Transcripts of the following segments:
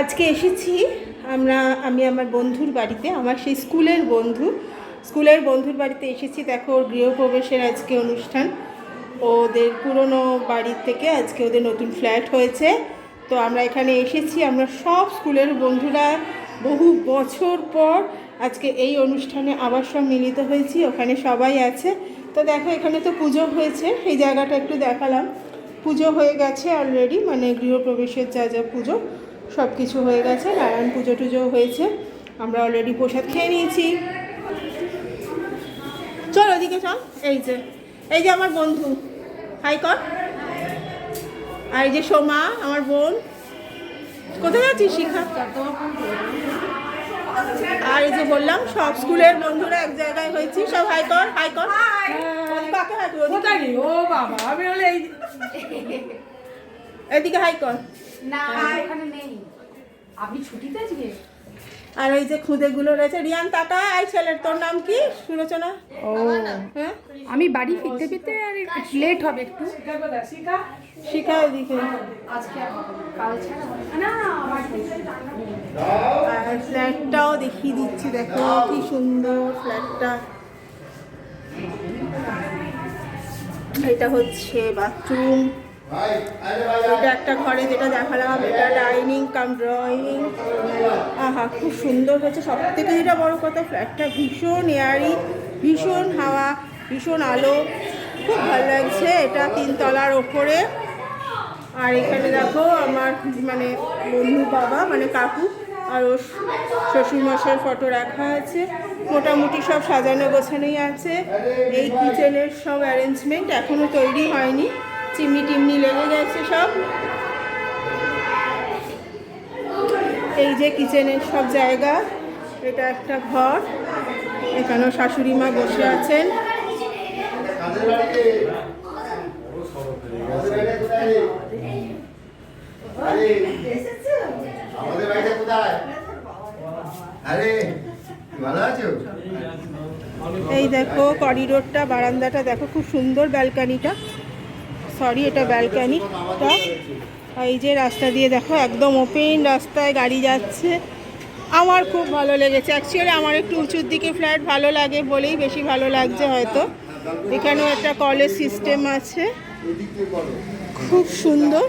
আজকে এসেছি আমরা, আমি আমার বন্ধুর বাড়িতে, আমার সেই স্কুলের বন্ধু। স্কুলের বন্ধুর বাড়িতে এসেছি, দেখো ওর গৃহপ্রবেশের আজকে অনুষ্ঠান। ওদের পুরনো বাড়ির থেকে আজকে ওদের নতুন ফ্ল্যাট হয়েছে। তো আমরা এখানে এসেছি, আমরা সব স্কুলের বন্ধুরা বহু বছর পর আজকে এই অনুষ্ঠানে আবার সব মিলিত হয়েছি, ওখানে সবাই আছে। তো দেখো, এখানে তো পুজো হয়েছে, সেই জায়গাটা একটু দেখালাম। পুজো হয়ে গেছে অলরেডি মানে গৃহপ্রবেশের যা যা পুজো। সব কিছু হয়ে গেছে নারায়ণ পুজো টুজো হয়েছে। আমরা অলরেডি প্রসাদ খেয়ে নিয়েছি। চল ওদিকে চল। এই যে এই যে আমার বন্ধু। হাই কর। আর এই যে সোমা আমার বোন। কোথায় যাচ্ছিস শিখা? আর এই যে বললাম সব স্কুলের বন্ধুরা এক জায়গায় হয়েছি। সব হাই কর। হাই কর। কাকে হাই করবি? ও বাবা আমি এই এদিকে হাই কর। না ওখানে নেই। আপনি ছুটিতে আজকে? আর ওই যে খুদেগুলো রয়েছে রিয়ান টাটা এই ছেলের তোর নাম কি? সুলোচনা? ও। হ্যাঁ? আমি বাড়ি ফিরতে ফিরতে আর লেট হবে একটু। শিখা আর ফ্ল্যাটটাও দেখিয়ে দিচ্ছি দেখো কি সুন্দর ফ্ল্যাটটা। এটা হচ্ছে বাথরুম। এটা একটা ঘরে যেটা দেখালাম, এটা ডাইনিং কাম ড্রয়িং আহা, খুব সুন্দর হয়েছে। সব থেকে যেটা বড় কথা ফ্ল্যাটটা ভীষণ এয়ারি ভীষণ হাওয়া, ভীষণ আলো। খুব ভালো লাগছে এটা তিনতলার ওপরে। আর এখানে দেখো আমার মানে বন্ধু বাবা মানে কাকু আর ওর শ্বশুরমশাইয়ের ফটো রাখা আছে। মোটামুটি সব সাজানো গোছানোই আছে। এই কিচেনের সব অ্যারেঞ্জমেন্ট এখনও তৈরি হয়নি। চিমনি টিমনি লেগে গেছে সব। এই যে কিচেনের সব জায়গা, এটা একটা ঘর। এখানেও শাশুড়ি মা বসে আছেন। এই দেখো করিডোরটা বারান্দাটা, দেখো, খুব সুন্দর ব্যালকানিটা সরি, এটা ব্যালকানিটা এই যে রাস্তা দিয়ে দেখো, একদম ওপেন রাস্তায় গাড়ি যাচ্ছে। আমার খুব ভালো লেগেছে। অ্যাকচুয়ালি আমার একটু উঁচুর দিকে ফ্ল্যাট ভালো লাগে বলেই বেশি ভালো লাগছে হয়তো। এখানেও একটা কলেজ সিস্টেম আছে। খুব সুন্দর।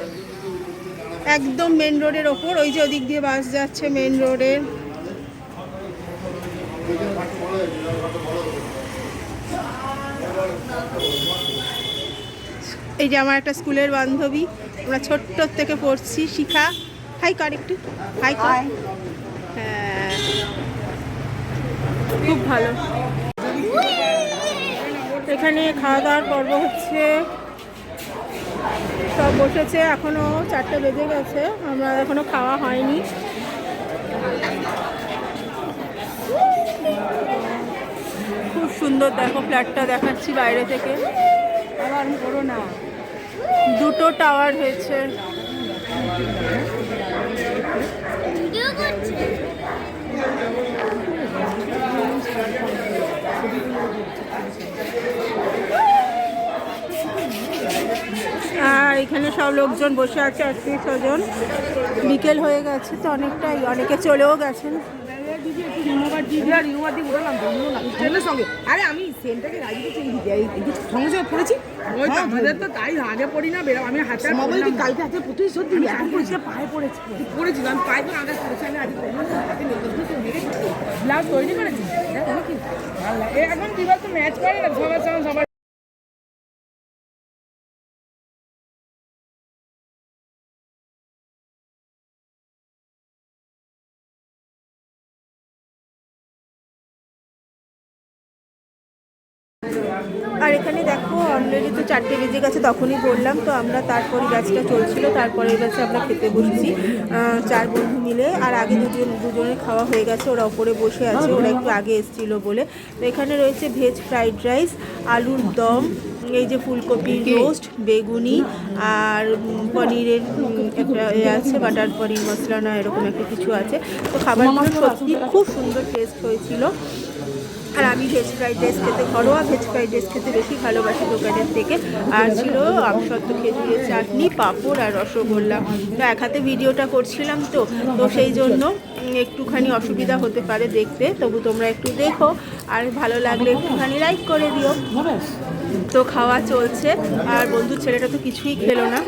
একদম মেন রোডের ওপর, ওই যে ওদিক দিয়ে বাস যাচ্ছে মেন রোডের এই যে আমার একটা স্কুলের বান্ধবী আমরা ছোট্ট থেকে পড়ছি শিখা। হাই কর একটু? হাই কর? হ্যাঁ। খুব ভালো। এখানে খাওয়া দাওয়ার পর্ব হচ্ছে। সব বসেছে এখনও চারটে বেজে গেছে আমরা এখনও খাওয়া হয়নি। খুব সুন্দর দেখো ফ্ল্যাটটা দেখাচ্ছি বাইরে থেকে। আবার করো না। দুটো টাওয়ার হয়েছে। আর এখানে সব লোকজন বসে আছে, আত্মীয় স্বজন। বিকেল হয়ে গেছে তো অনেকটাই, অনেকে চলেও গেছেন। আরে আমি সেন্টাকে রাজি চেয়ে দিতে এই এই সঙ্গে সঙ্গে পড়েছি। ওই তো আমাদের তো তাই আগে পড়ি না বেরো আমি হাতে মোবাইল কি কালকে হাতে প্রতি সত্যি? পড়েছি। পায়ে পড়েছি। পড়েছি আমি পায়ে করে আগে পড়েছি আমি আজকে ব্লাউজ তৈরি করেছি হ্যাঁ কি এখন বিবাহ ম্যাচ করে না সবার সঙ্গে সবার আর এখানে দেখো অলরেডি তো চারটে বেজে গেছে তখনই বললাম তো আমরা তারপরে গাছটা চলছিল তারপরে গাছে আমরা খেতে বসেছি চার বন্ধু মিলে আর আগে দুজন দুজনের খাওয়া হয়ে গেছে ওরা ওপরে বসে আছে ওরা একটু আগে এসেছিল বলে। তো এখানে রয়েছে ভেজ ফ্রাইড রাইস আলুর দম এই যে ফুলকপির রোস্ট বেগুনি আর পনিরের একটা এ আছে বাটার পনির মশলা না এরকম একটা কিছু আছে। তো খাবারগুলো সত্যি খুব সুন্দর টেস্ট হয়েছিল। আর আমি ভেজ ফ্রাইড রাইস খেতে, ঘরোয়া ভেজ ফ্রাইড রাইস খেতে বেশি ভালোবাসি দোকানের থেকে। আর ছিল আমসত্ব খেজুরের চাটনি, পাঁপড় আর রসগোল্লা। তো এক হাতে ভিডিওটা করছিলাম তো তো সেই জন্য একটুখানি অসুবিধা হতে পারে দেখতে। তবু তোমরা একটু দেখো। আর ভালো লাগলে একটুখানি লাইক করে দিও। তো খাওয়া চলছে। আর বন্ধুর ছেলেটা তো কিছুই খেলো না।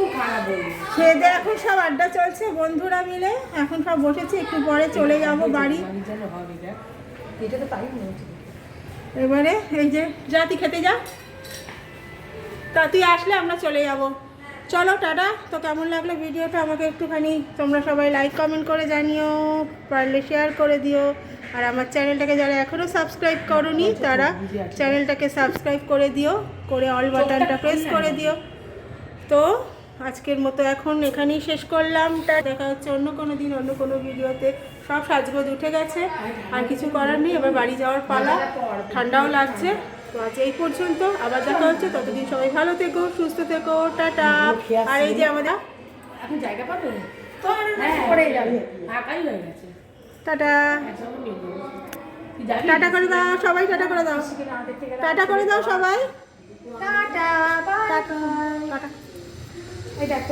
খেয়ে এখন সব আড্ডা চলছে, বন্ধুরা মিলে। এখন সব বসেছি, একটু পরে চলে যাব বাড়ি। এটা তো তাই এবারে এই যে যা, তুই খেতে যা। তা তুই আসলে আমরা চলে যাব। চলো, টাটা। তো কেমন লাগল ভিডিওটা? আমাকে একটুখানি তোমরা সবাই লাইক কমেন্ট করে জানিও, পারলে শেয়ার করে দিও। আর আমার চ্যানেলটাকে যারা এখনও সাবস্ক্রাইব করনি, তারা চ্যানেলটাকে সাবস্ক্রাইব করে দিও, করে অল বাটনটা প্রেস করে দিও। তো আজকের মতো এখন এখানেই শেষ করলাম। দেখা হচ্ছে অন্য কোনো দিন, অন্য কোনো ভিডিওতে। সব সাজগোজ উঠে গেছে আর কিছু করার নেই এবার বাড়ি যাওয়ার পালা ঠান্ডাও লাগছে। তো আজ এই পর্যন্ত আবার দেখা হচ্ছে ততদিন সবাই ভালো থেকো সুস্থ থেকো টাটা। আর এই যে আমাদের এখন জায়গা পাবে? তো আর হ্যাঁ। টাটা। টাটা করে দাও সবাই টাটা করে দাও। টাটা করে দাও সবাই। Tata tata. এই দেখ